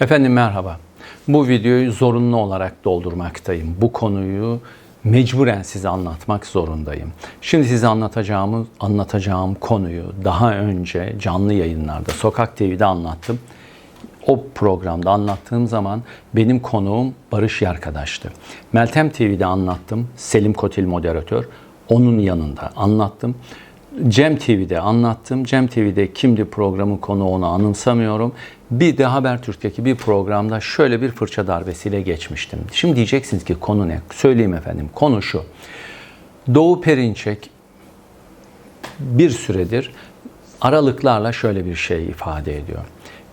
Efendim merhaba. Bu videoyu zorunlu olarak doldurmaktayım. Bu konuyu mecburen size anlatmak zorundayım. Şimdi size anlatacağımız anlatacağım konuyu daha önce canlı yayınlarda Sokak TV'de anlattım. O programda anlattığım zaman benim konuğum Barış Yarkadaş'tı. Meltem TV'de anlattım. Selim Kotil moderatör. Onun yanında anlattım. Cem TV'de anlattım. Cem TV'de kimdi programın konu onu anımsamıyorum. Bir de Habertürk'teki bir programda şöyle bir fırça darbesiyle geçmiştim. Şimdi diyeceksiniz ki konu ne? Söyleyeyim efendim. Konu şu. Doğu Perinçek bir süredir aralıklarla şöyle bir şey ifade ediyor.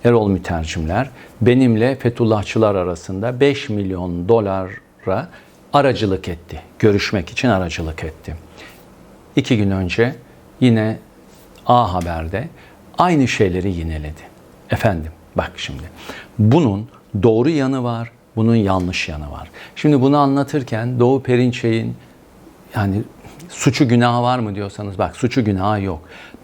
Erol Mütercimler benimle Fethullahçılar arasında 5 milyon dolara aracılık etti. Görüşmek için aracılık etti. İki gün önce yine A Haber'de aynı şeyleri yineledi. Efendim bak şimdi bunun doğru yanı var, bunun yanlış yanı var. Şimdi bunu anlatırken Doğu Perinçek'in yani suçu günahı var mı diyorsanız bak suçu günahı yok.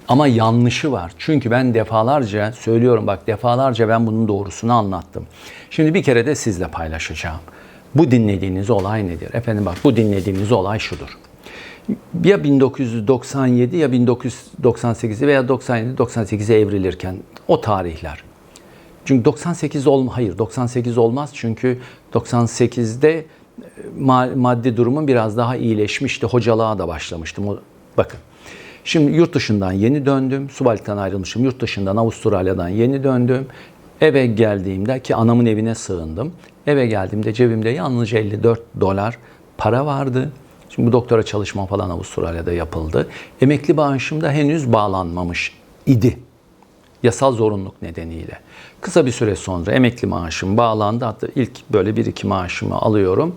Ama yanlışı var. Çünkü ben defalarca söylüyorum bak defalarca ben bunun doğrusunu anlattım. Şimdi bir kere de sizle paylaşacağım. Bu dinlediğiniz olay nedir? Efendim bak bu dinlediğiniz olay şudur. Ya 1997 ya 1998 veya 97-98'e evrilirken o tarihler. Çünkü 98 olma hayır 98 olmaz çünkü 98'de ma- maddi durumun biraz daha iyileşmişti. Hocalığa da başlamıştım. Bakın. Şimdi yurt dışından yeni döndüm. Subalikten ayrılmışım. Yurt dışından Avustralya'dan yeni döndüm. Eve geldiğimde ki anamın evine sığındım. Eve geldiğimde cebimde yalnızca 54 dolar para vardı. Şimdi bu doktora çalışma falan Avustralya'da yapıldı. Emekli maaşım da henüz bağlanmamış idi yasal zorunluluk nedeniyle. Kısa bir süre sonra emekli maaşım bağlandı. Hatta ilk böyle bir iki maaşımı alıyorum.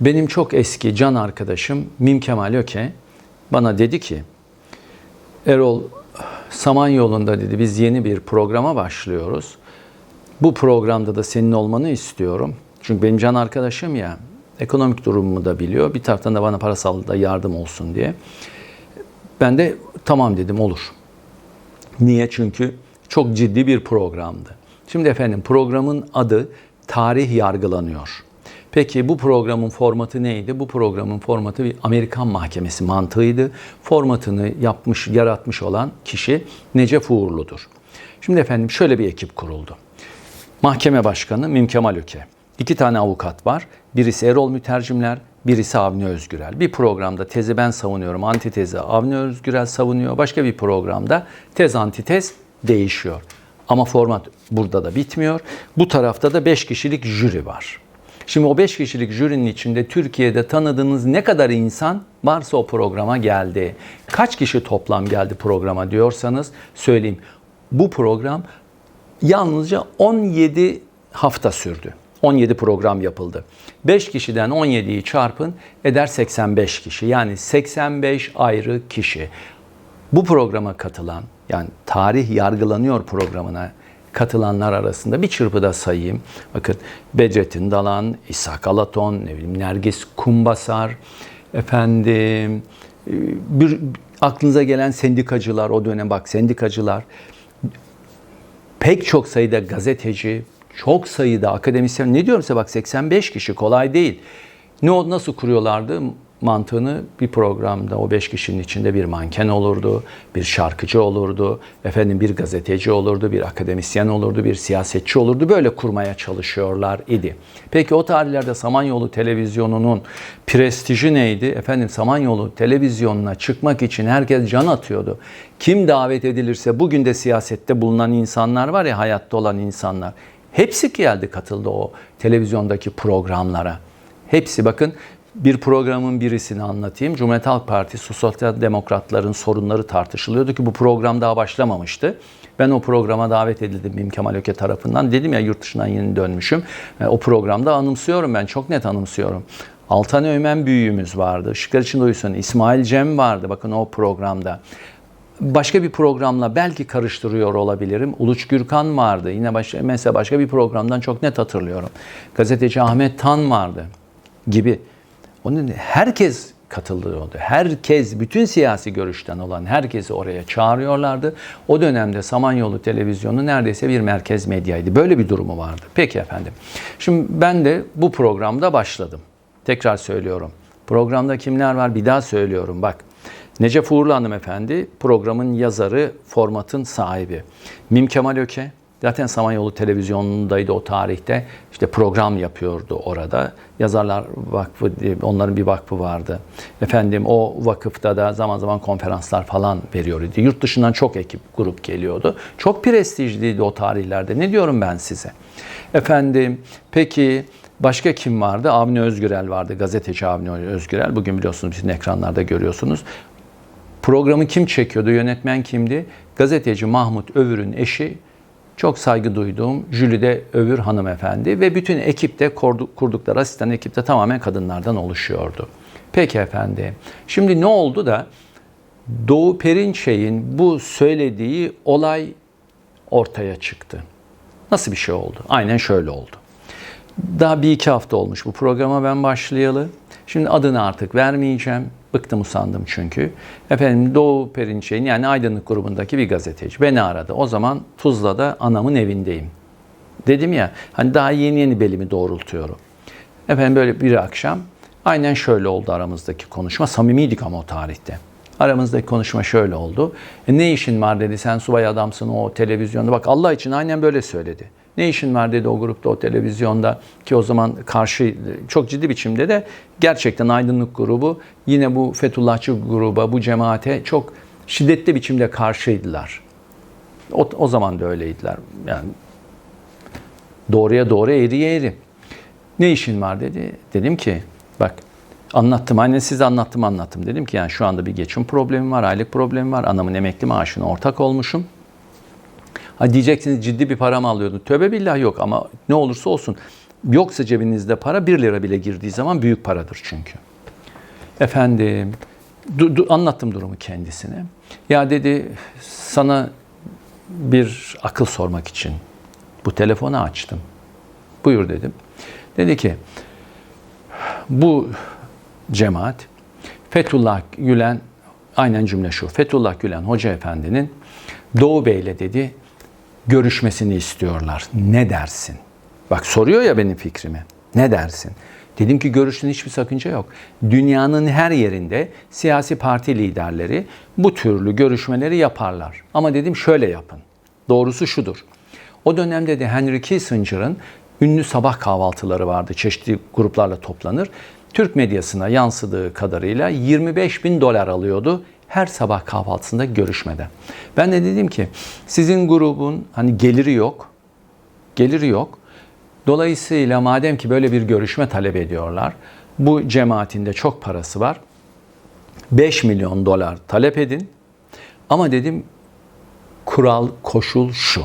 Benim çok eski can arkadaşım Mim Kemal Öke bana dedi ki Erol Samanyolu'nda dedi biz yeni bir programa başlıyoruz. Bu programda da senin olmanı istiyorum. Çünkü benim can arkadaşım ya ekonomik durumumu da biliyor. Bir taraftan da bana parasal da yardım olsun diye. Ben de tamam dedim olur. Niye? Çünkü çok ciddi bir programdı. Şimdi efendim programın adı Tarih Yargılanıyor. Peki bu programın formatı neydi? Bu programın formatı bir Amerikan mahkemesi mantığıydı. Formatını yapmış, yaratmış olan kişi Necef Uğurlu'dur. Şimdi efendim şöyle bir ekip kuruldu. Mahkeme Başkanı Mim Kemal Öke. İki tane avukat var. Birisi Erol Mütercimler, birisi Avni Özgürel. Bir programda tezi ben savunuyorum, antitezi Avni Özgürel savunuyor. Başka bir programda tez antitez değişiyor. Ama format burada da bitmiyor. Bu tarafta da 5 kişilik jüri var. Şimdi o 5 kişilik jürinin içinde Türkiye'de tanıdığınız ne kadar insan varsa o programa geldi. Kaç kişi toplam geldi programa diyorsanız söyleyeyim. Bu program yalnızca 17 hafta sürdü. 17 program yapıldı. 5 kişiden 17'yi çarpın eder 85 kişi. Yani 85 ayrı kişi. Bu programa katılan yani tarih yargılanıyor programına katılanlar arasında bir çırpıda sayayım. Bakın Bedrettin Dalan, İshak Alaton, ne bileyim Nergis Kumbasar, efendim e, bir aklınıza gelen sendikacılar o dönem bak sendikacılar pek çok sayıda gazeteci, çok sayıda akademisyen ne diyorum size bak 85 kişi kolay değil. Ne o nasıl kuruyorlardı mantığını bir programda o 5 kişinin içinde bir manken olurdu, bir şarkıcı olurdu, efendim bir gazeteci olurdu, bir akademisyen olurdu, bir siyasetçi olurdu. Böyle kurmaya çalışıyorlar idi. Peki o tarihlerde Samanyolu televizyonunun prestiji neydi? Efendim Samanyolu televizyonuna çıkmak için herkes can atıyordu. Kim davet edilirse bugün de siyasette bulunan insanlar var ya hayatta olan insanlar. Hepsi geldi katıldı o televizyondaki programlara. Hepsi bakın bir programın birisini anlatayım. Cumhuriyet Halk Partisi Sosyal Demokratların sorunları tartışılıyordu ki bu program daha başlamamıştı. Ben o programa davet edildim Mim Kemal Öke tarafından. Dedim ya yurt dışından yeni dönmüşüm. E, O programda anımsıyorum ben çok net anımsıyorum. Altan Öğmen büyüğümüz vardı. Işıklar için duysun. İsmail Cem vardı bakın o programda. Başka bir programla belki karıştırıyor olabilirim. Uluç Gürkan vardı. Yine başka, mesela başka bir programdan çok net hatırlıyorum. Gazeteci Ahmet Tan vardı gibi. Onun herkes katılıyordu. Herkes, bütün siyasi görüşten olan herkesi oraya çağırıyorlardı. O dönemde Samanyolu Televizyonu neredeyse bir merkez medyaydı. Böyle bir durumu vardı. Peki efendim. Şimdi ben de bu programda başladım. Tekrar söylüyorum. Programda kimler var? Bir daha söylüyorum. Bak. Necef Uğurlu hanımefendi programın yazarı, formatın sahibi. Mim Kemal Öke, Zaten Samanyolu televizyonundaydı o tarihte. İşte program yapıyordu orada. Yazarlar Vakfı onların bir vakfı vardı. Efendim o vakıfta da zaman zaman konferanslar falan veriyordu. Yurt dışından çok ekip grup geliyordu. Çok prestijliydi o tarihlerde. Ne diyorum ben size? Efendim peki Başka kim vardı? Avni Özgürel vardı. Gazeteci Avni Özgürel. Bugün biliyorsunuz sizin ekranlarda görüyorsunuz. Programı kim çekiyordu? Yönetmen kimdi? Gazeteci Mahmut Övür'ün eşi çok saygı duyduğum Jülide Övür hanımefendi ve bütün ekipte kurdukları asistan ekipte tamamen kadınlardan oluşuyordu. Peki efendi. Şimdi ne oldu da Doğu Perinçey'in bu söylediği olay ortaya çıktı. Nasıl bir şey oldu? Aynen şöyle oldu. Daha bir iki hafta olmuş bu programa ben başlayalı. Şimdi adını artık vermeyeceğim. Bıktım usandım çünkü. Efendim Doğu Perinçey'in yani Aydınlık grubundaki bir gazeteci beni aradı. O zaman Tuzla'da anamın evindeyim. Dedim ya hani daha yeni yeni belimi doğrultuyorum. Efendim böyle bir akşam aynen şöyle oldu aramızdaki konuşma. Samimiydik ama o tarihte. Aramızdaki konuşma şöyle oldu. E, ne işin var dedi sen subay adamsın o televizyonda. Bak Allah için aynen böyle söyledi. Ne işin var dedi o grupta, o televizyonda ki o zaman karşı çok ciddi biçimde de gerçekten aydınlık grubu yine bu Fethullahçı gruba, bu cemaate çok şiddetli biçimde karşıydılar. O, o zaman da öyleydiler. Yani doğruya doğru eğriye eğri. Ne işin var dedi. Dedim ki bak anlattım. Aynen size anlattım anlattım. Dedim ki yani şu anda bir geçim problemi var, aylık problemi var. Anamın emekli maaşına ortak olmuşum. Ha diyeceksiniz ciddi bir para mı alıyordun? Tövbe billah yok ama ne olursa olsun. Yoksa cebinizde para 1 lira bile girdiği zaman büyük paradır çünkü. Efendim du, du, anlattım durumu kendisine. Ya dedi sana bir akıl sormak için bu telefonu açtım. Buyur dedim. Dedi ki bu cemaat Fethullah Gülen aynen cümle şu. Fethullah Gülen Hoca Efendi'nin Doğu Bey'le dedi görüşmesini istiyorlar. Ne dersin? Bak soruyor ya benim fikrimi. Ne dersin? Dedim ki görüşün hiçbir sakınca yok. Dünyanın her yerinde siyasi parti liderleri bu türlü görüşmeleri yaparlar. Ama dedim şöyle yapın. Doğrusu şudur. O dönemde de Henry Kissinger'ın ünlü sabah kahvaltıları vardı. Çeşitli gruplarla toplanır. Türk medyasına yansıdığı kadarıyla 25 bin dolar alıyordu her sabah kahvaltısında görüşmede. Ben de dedim ki sizin grubun hani geliri yok. Geliri yok. Dolayısıyla madem ki böyle bir görüşme talep ediyorlar, bu cemaatinde çok parası var. 5 milyon dolar talep edin. Ama dedim kural, koşul şu.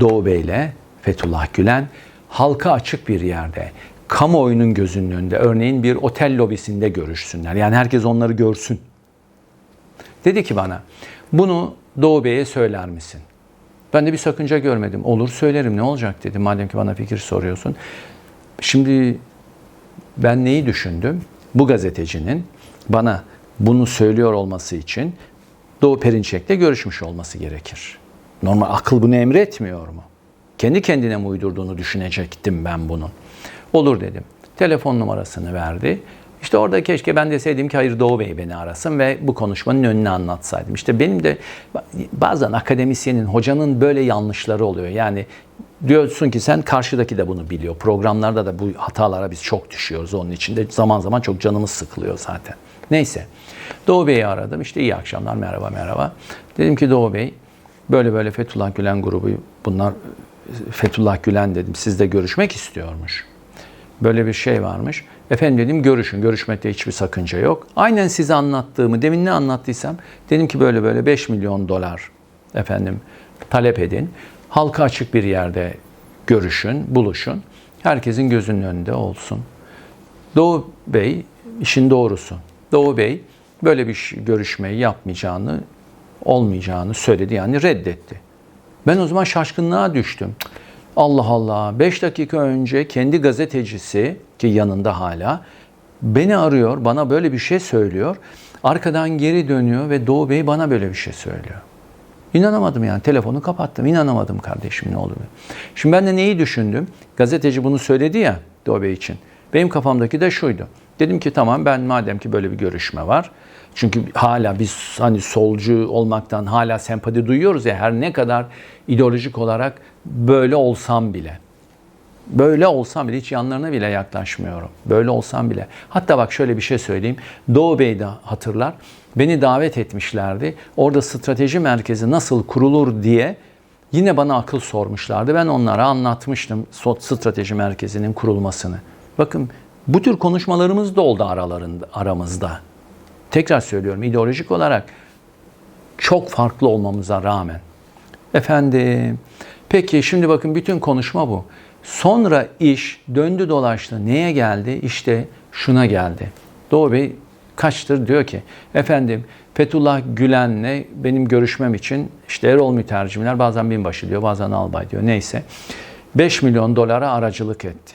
Doğu Bey ile Fethullah Gülen halka açık bir yerde, kamuoyunun gözünün önünde, örneğin bir otel lobisinde görüşsünler. Yani herkes onları görsün. Dedi ki bana bunu Doğu Bey'e söyler misin? Ben de bir sakınca görmedim. Olur söylerim ne olacak dedim madem ki bana fikir soruyorsun. Şimdi ben neyi düşündüm? Bu gazetecinin bana bunu söylüyor olması için Doğu Perinçek'le görüşmüş olması gerekir. Normal akıl bunu emretmiyor mu? Kendi kendine mi uydurduğunu düşünecektim ben bunun. Olur dedim. Telefon numarasını verdi. İşte orada keşke ben deseydim ki hayır Doğu Bey beni arasın ve bu konuşmanın önünü anlatsaydım. İşte benim de bazen akademisyenin, hocanın böyle yanlışları oluyor. Yani diyorsun ki sen karşıdaki de bunu biliyor. Programlarda da bu hatalara biz çok düşüyoruz onun için de zaman zaman çok canımız sıkılıyor zaten. Neyse. Doğu Bey'i aradım. İşte iyi akşamlar merhaba merhaba. Dedim ki Doğu Bey böyle böyle Fethullah Gülen grubu bunlar Fethullah Gülen dedim sizle görüşmek istiyormuş. Böyle bir şey varmış. Efendim dedim görüşün. Görüşmekte hiçbir sakınca yok. Aynen size anlattığımı, demin ne anlattıysam dedim ki böyle böyle 5 milyon dolar efendim talep edin. Halka açık bir yerde görüşün, buluşun. Herkesin gözünün önünde olsun. Doğu Bey işin doğrusu. Doğu Bey böyle bir görüşmeyi yapmayacağını, olmayacağını söyledi yani reddetti. Ben o zaman şaşkınlığa düştüm. Allah Allah 5 dakika önce kendi gazetecisi ki yanında hala Beni arıyor, bana böyle bir şey söylüyor. Arkadan geri dönüyor ve Doğu Bey bana böyle bir şey söylüyor. İnanamadım yani. Telefonu kapattım. İnanamadım kardeşim ne oluyor. Şimdi ben de neyi düşündüm? Gazeteci bunu söyledi ya Doğu Bey için. Benim kafamdaki de şuydu. Dedim ki tamam ben madem ki böyle bir görüşme var. Çünkü hala biz hani solcu olmaktan hala sempati duyuyoruz ya her ne kadar ideolojik olarak böyle olsam bile. Böyle olsam bile hiç yanlarına bile yaklaşmıyorum. Böyle olsam bile. Hatta bak şöyle bir şey söyleyeyim. Doğu Bey de hatırlar. Beni davet etmişlerdi. Orada strateji merkezi nasıl kurulur diye yine bana akıl sormuşlardı. Ben onlara anlatmıştım strateji merkezinin kurulmasını. Bakın bu tür konuşmalarımız da oldu aralarında, aramızda. Tekrar söylüyorum ideolojik olarak çok farklı olmamıza rağmen. Efendim, peki şimdi bakın bütün konuşma bu. Sonra iş döndü dolaştı. Neye geldi? İşte şuna geldi. Doğu Bey kaçtır diyor ki efendim Fethullah Gülen'le benim görüşmem için işte Erol mütercimler bazen binbaşı diyor bazen albay diyor neyse 5 milyon dolara aracılık etti.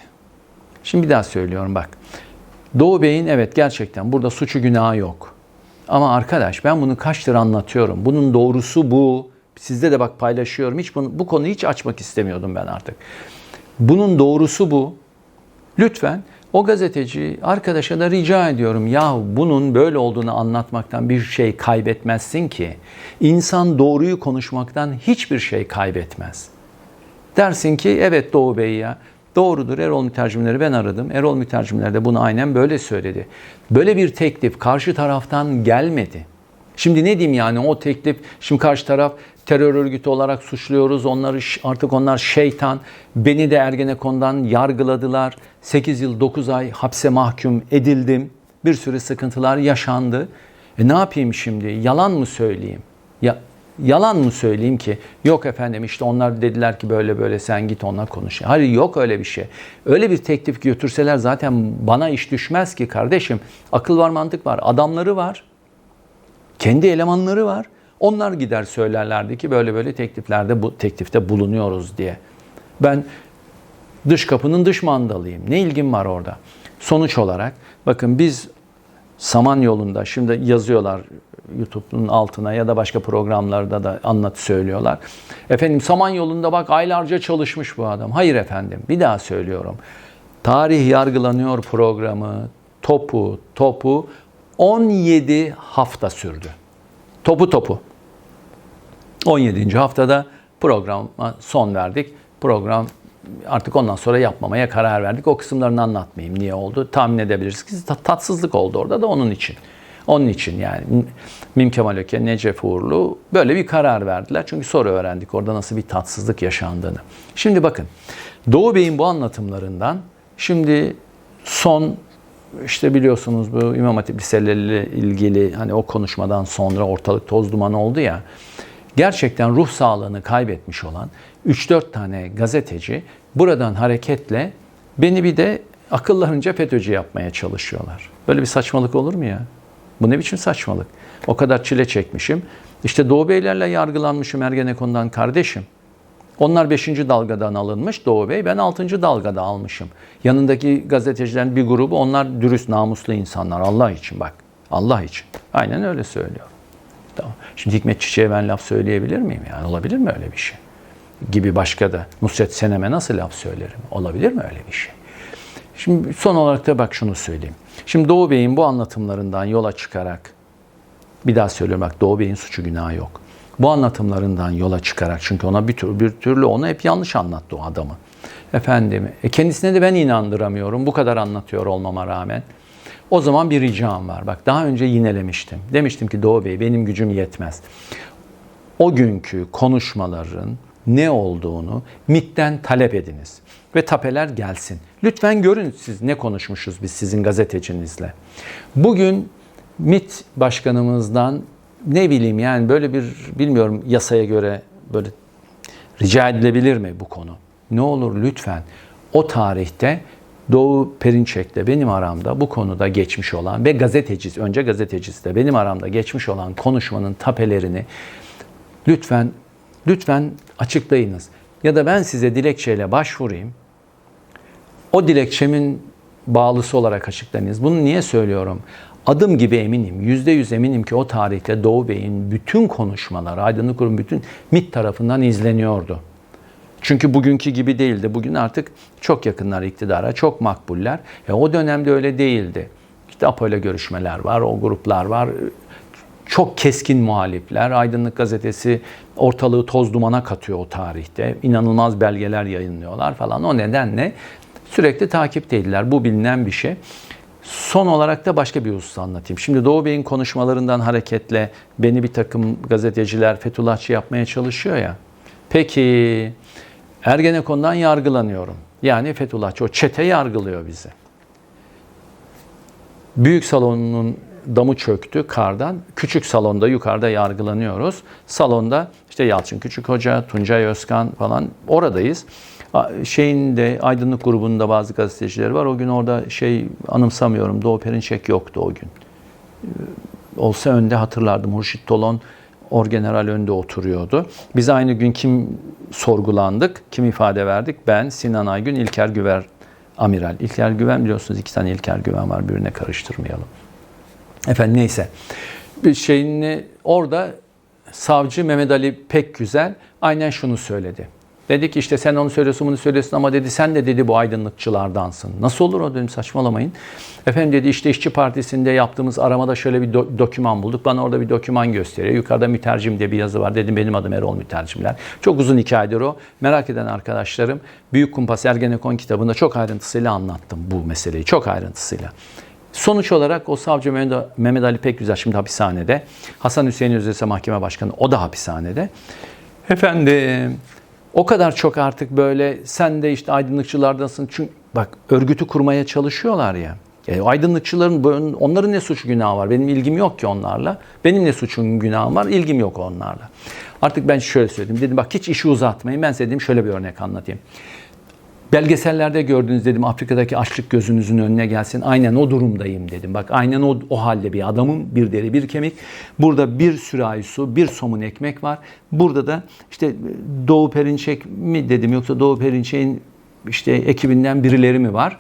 Şimdi bir daha söylüyorum bak. Doğu Bey'in evet gerçekten burada suçu günahı yok. Ama arkadaş ben bunu kaçtır anlatıyorum. Bunun doğrusu bu. Sizde de bak paylaşıyorum. Hiç bunu, bu konuyu hiç açmak istemiyordum ben artık. Bunun doğrusu bu. Lütfen o gazeteci arkadaşa da rica ediyorum. Ya bunun böyle olduğunu anlatmaktan bir şey kaybetmezsin ki. İnsan doğruyu konuşmaktan hiçbir şey kaybetmez. Dersin ki evet Doğu Bey ya Doğrudur Erol mütercimleri ben aradım. Erol mütercimler de bunu aynen böyle söyledi. Böyle bir teklif karşı taraftan gelmedi. Şimdi ne diyeyim yani o teklif şimdi karşı taraf terör örgütü olarak suçluyoruz. Onları artık onlar şeytan. Beni de Ergenekon'dan yargıladılar. 8 yıl 9 ay hapse mahkum edildim. Bir sürü sıkıntılar yaşandı. E ne yapayım şimdi? Yalan mı söyleyeyim? Ya yalan mı söyleyeyim ki? Yok efendim işte onlar dediler ki böyle böyle sen git onunla konuş. Hayır yok öyle bir şey. Öyle bir teklif götürseler zaten bana iş düşmez ki kardeşim. Akıl var mantık var. Adamları var. Kendi elemanları var. Onlar gider söylerlerdi ki böyle böyle tekliflerde bu teklifte bulunuyoruz diye. Ben dış kapının dış mandalıyım. Ne ilgim var orada? Sonuç olarak bakın biz Saman yolunda şimdi yazıyorlar YouTube'un altına ya da başka programlarda da anlat söylüyorlar. Efendim Saman yolunda bak aylarca çalışmış bu adam. Hayır efendim bir daha söylüyorum. Tarih yargılanıyor programı topu topu 17 hafta sürdü. Topu topu. 17. haftada programa son verdik. Program artık ondan sonra yapmamaya karar verdik. O kısımlarını anlatmayayım niye oldu. Tahmin edebilirsiniz. Tatsızlık oldu orada da onun için. Onun için yani Mim Kemal Öke, Necef Uğurlu böyle bir karar verdiler. Çünkü sonra öğrendik orada nasıl bir tatsızlık yaşandığını. Şimdi bakın Doğu Bey'in bu anlatımlarından şimdi son işte biliyorsunuz bu İmam Hatip liseleriyle ilgili hani o konuşmadan sonra ortalık toz duman oldu ya. Gerçekten ruh sağlığını kaybetmiş olan 3-4 tane gazeteci buradan hareketle beni bir de akıllarınca FETÖ'cü yapmaya çalışıyorlar. Böyle bir saçmalık olur mu ya? Bu ne biçim saçmalık? O kadar çile çekmişim. İşte Doğu Beylerle yargılanmışım Ergenekon'dan kardeşim. Onlar 5. dalgadan alınmış Doğu Bey. Ben 6. dalgada almışım. Yanındaki gazetecilerin bir grubu onlar dürüst, namuslu insanlar. Allah için bak. Allah için. Aynen öyle söylüyor. Tamam. Şimdi Hikmet Çiçek'e ben laf söyleyebilir miyim? Yani olabilir mi öyle bir şey? Gibi başka da Nusret Senem'e nasıl laf söylerim? Olabilir mi öyle bir şey? Şimdi son olarak da bak şunu söyleyeyim. Şimdi Doğu Bey'in bu anlatımlarından yola çıkarak bir daha söylüyorum bak Doğu Bey'in suçu günahı yok. Bu anlatımlarından yola çıkarak çünkü ona bir türlü, bir türlü onu hep yanlış anlattı o adamı. Efendim, e kendisine de ben inandıramıyorum bu kadar anlatıyor olmama rağmen. O zaman bir ricam var. Bak daha önce yinelemiştim. Demiştim ki Doğu Bey benim gücüm yetmez. O günkü konuşmaların ne olduğunu MIT'ten talep ediniz. Ve tapeler gelsin. Lütfen görün siz ne konuşmuşuz biz sizin gazetecinizle. Bugün MIT başkanımızdan ne bileyim yani böyle bir bilmiyorum yasaya göre böyle rica edilebilir mi bu konu? Ne olur lütfen o tarihte Doğu Perinçek'le benim aramda bu konuda geçmiş olan ve gazetecisi, önce gazetecisi de benim aramda geçmiş olan konuşmanın tapelerini lütfen lütfen açıklayınız. Ya da ben size dilekçeyle başvurayım. O dilekçemin bağlısı olarak açıklanız. Bunu niye söylüyorum? Adım gibi eminim, yüzde yüz eminim ki o tarihte Doğu Bey'in bütün konuşmaları, Aydınlık Grubu'nun bütün MİT tarafından izleniyordu. Çünkü bugünkü gibi değildi. Bugün artık çok yakınlar iktidara, çok makbuller. E, o dönemde öyle değildi. İşte APO görüşmeler var, o gruplar var. Çok keskin muhalifler. Aydınlık Gazetesi ortalığı toz dumana katıyor o tarihte. İnanılmaz belgeler yayınlıyorlar falan. O nedenle sürekli takipteydiler. Bu bilinen bir şey. Son olarak da başka bir husus anlatayım. Şimdi Doğu Bey'in konuşmalarından hareketle beni bir takım gazeteciler Fethullahçı yapmaya çalışıyor ya. Peki Ergenekon'dan yargılanıyorum. Yani Fethullahçı o çete yargılıyor bizi. Büyük salonun damı çöktü kardan. Küçük salonda yukarıda yargılanıyoruz. Salonda işte Yalçın Küçük Hoca, Tuncay Özkan falan oradayız. Şeyin de Aydınlık grubunda bazı gazeteciler var. O gün orada şey anımsamıyorum. Doğu Perinçek yoktu o gün. Ee, Olsa önde hatırlardım. Hurşit Tolon orgeneral önde oturuyordu. Biz aynı gün kim sorgulandık, kim ifade verdik? Ben, Sinan Aygün, İlker Güver amiral. İlker Güven biliyorsunuz iki tane İlker Güven var birbirine karıştırmayalım. Efendim neyse. Bir şeyini orada savcı Mehmet Ali pek güzel aynen şunu söyledi. Dedi ki işte sen onu söylüyorsun bunu söylüyorsun ama dedi sen de dedi bu aydınlıkçılardansın. Nasıl olur o dedim saçmalamayın. Efendim dedi işte İşçi Partisi'nde yaptığımız aramada şöyle bir do- doküman bulduk. Bana orada bir doküman gösteriyor. Yukarıda mütercim diye bir yazı var. Dedim benim adım Erol Mütercimler. Çok uzun hikayedir o. Merak eden arkadaşlarım Büyük Kumpas Ergenekon kitabında çok ayrıntısıyla anlattım bu meseleyi. Çok ayrıntısıyla. Sonuç olarak o savcı Mehmet- Ali Pekgüzel şimdi hapishanede. Hasan Hüseyin Özese Mahkeme Başkanı o da hapishanede. Efendim o kadar çok artık böyle sen de işte aydınlıkçılardansın. Çünkü bak örgütü kurmaya çalışıyorlar ya. E, aydınlıkçıların onların ne suç günahı var? Benim ilgim yok ki onlarla. Benim ne suçum günahım var? İlgim yok onlarla. Artık ben şöyle söyledim. Dedim bak hiç işi uzatmayın. Ben size dedim şöyle bir örnek anlatayım. Belgesellerde gördünüz dedim Afrika'daki açlık gözünüzün önüne gelsin. Aynen o durumdayım dedim. Bak aynen o, o halde bir adamım. Bir deri bir kemik. Burada bir sürahi su, bir somun ekmek var. Burada da işte Doğu Perinçek mi dedim yoksa Doğu Perinçek'in işte ekibinden birileri mi var?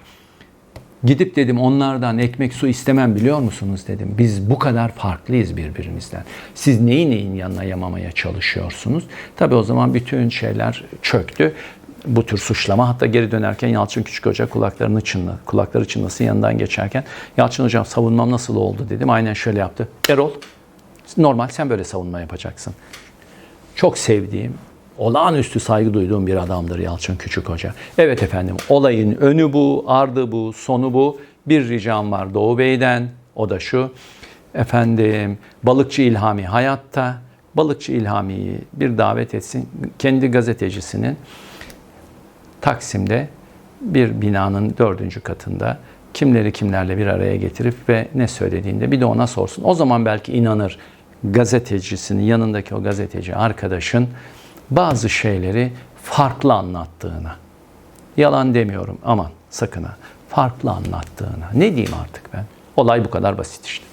Gidip dedim onlardan ekmek su istemem biliyor musunuz dedim. Biz bu kadar farklıyız birbirimizden. Siz neyi neyin yanına yamamaya çalışıyorsunuz? Tabii o zaman bütün şeyler çöktü. Bu tür suçlama hatta geri dönerken Yalçın Küçük Hoca kulaklarını çınladı. Kulakları çınlasın yanından geçerken Yalçın Hocam savunmam nasıl oldu dedim. Aynen şöyle yaptı. Erol normal sen böyle savunma yapacaksın. Çok sevdiğim, olağanüstü saygı duyduğum bir adamdır Yalçın Küçük Hoca. Evet efendim, olayın önü bu, ardı bu, sonu bu. Bir ricam var Doğu Bey'den, o da şu. Efendim, Balıkçı İlhami hayatta. Balıkçı İlhami'yi bir davet etsin. Kendi gazetecisinin Taksim'de bir binanın dördüncü katında kimleri kimlerle bir araya getirip ve ne söylediğinde bir de ona sorsun. O zaman belki inanır gazetecisinin yanındaki o gazeteci arkadaşın bazı şeyleri farklı anlattığına. Yalan demiyorum aman sakın ha. Farklı anlattığına. Ne diyeyim artık ben? Olay bu kadar basit işte.